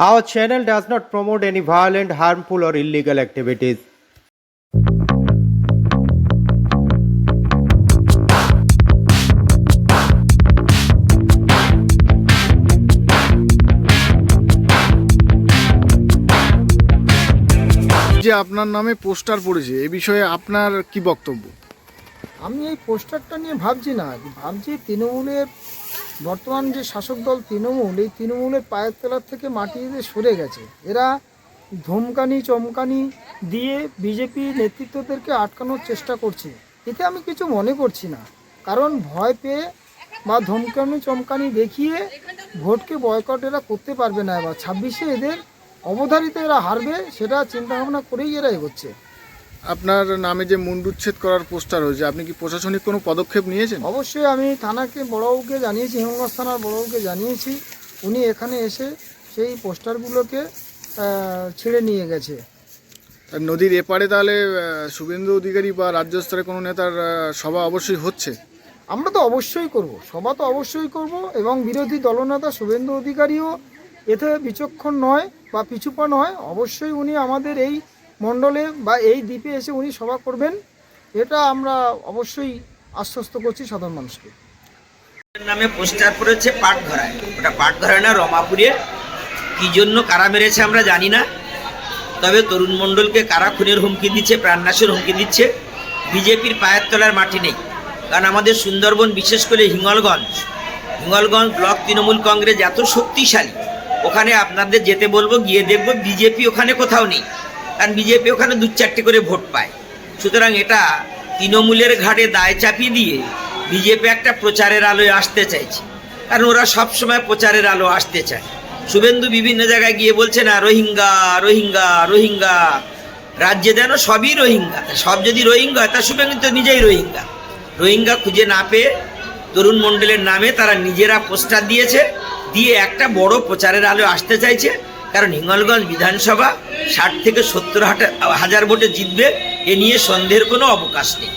Our channel does not promote any violent, harmful, or illegal activities. যে আপনার নামে poster পড়েছে এ বিষয়ে আপনার কি বক্তব্য আমি এই পোস্টারটা নিয়ে ভাবছি না ভাবছি তৃণমূলের বর্তমান যে শাসক দল তৃণমূল, এই তৃণমূলের পায়ের তলার থেকে মাটিতে সরে গেছে। এরা ধমকানি, চমকানি দিয়ে বিজেপি নেতৃত্বদেরকে আটকানোর চেষ্টা করছে। এতে আমি কিছু মনে করছি না। কারণ ভয় পেয়ে বা ধমকানি, চমকানি দেখিয়ে ভোটকে বয়কট এরা করতে পারবে না এবার। ছাব্বিশে এদের অবধারিত এরা হারবে, সেটা চিন্তাভাবনা করেই এরা এগোচ্ছে। আপনার নামে যে মুন্ডুচ্ছেদ করার পোস্টার হয়েছে আপনি কি প্রশাসনিক কোনো পদক্ষেপ নিয়েছেন? অবশ্যই আমি থানাকে বড়বাবুকে জানিয়েছি হিমগঞ্জ থানার বড়বাবুকে জানিয়েছি উনি এখানে এসে সেই পোস্টারগুলোকে ছেড়ে নিয়ে গেছে। আর নদীর এপারে তাহলে শুভেন্দু অধিকারী বা রাজ্য স্তরে কোনো নেতার সভা অবশ্যই হচ্ছে? আমরা তো অবশ্যই করব সভা তো অবশ্যই করব এবং বিরোধী দলনেতা শুভেন্দু অধিকারীও এতে বিচক্ষণ নয় বা পিছুপা নয়। অবশ্যই উনি আমাদের এই মণ্ডলে বা এই দ্বীপে এসে উনি সভা করবেন, এটা আমরা অবশ্যই আশ্বস্ত করছি সাধারণ মানুষকে। নামে পোস্টার পড়েছে পাটঘরায়। ওটা পাটঘরায় না, রমাপুরে। কি জন্য, কারা মেরেছে আমরা জানি না। তবে তরুণ মণ্ডলকে কারা খুনের হুমকি দিচ্ছে, প্রাণনাশের হুমকি দিচ্ছে, বিজেপির পায়ের তলার মাটি নেই। কারণ আমাদের সুন্দরবন, বিশেষ করে হিঙ্গলগঞ্জ হিঙ্গলগঞ্জ ব্লক তৃণমূল কংগ্রেস এত শক্তিশালী। ওখানে আপনাদের যেতে বলব, গিয়ে দেখব, বিজেপি ওখানে কোথাও নেই। কারণ বিজেপি ওখানে দু চারটে করে ভোট পায়। সুতরাং এটা তৃণমূলের ঘাটে দায় চাপিয়ে দিয়ে বিজেপি একটা প্রচারের আলোয় আসতে চাইছে। কারণ ওরা সবসময় প্রচারের আলো আসতে চায়। শুভেন্দু বিভিন্ন জায়গায় গিয়ে বলছে না, রোহিঙ্গা রোহিঙ্গা রোহিঙ্গা। রাজ্যে যেন সবই রোহিঙ্গা। সব যদি রোহিঙ্গা হয়, তা শুভেন্দু তো নিজেই রোহিঙ্গা। রোহিঙ্গা খুঁজে না পেয়ে তরুণ মণ্ডলের নামে তারা নিজেরা পোস্টার দিয়েছে, দিয়ে একটা বড় প্রচারের আলো আসতে চাইছে। কারণ হিঙ্গলগঞ্জ বিধানসভা ষাট থেকে সত্তর হাজার ভোটে জিতবে, এ নিয়ে সন্দেহের কোনো অবকাশ নেই।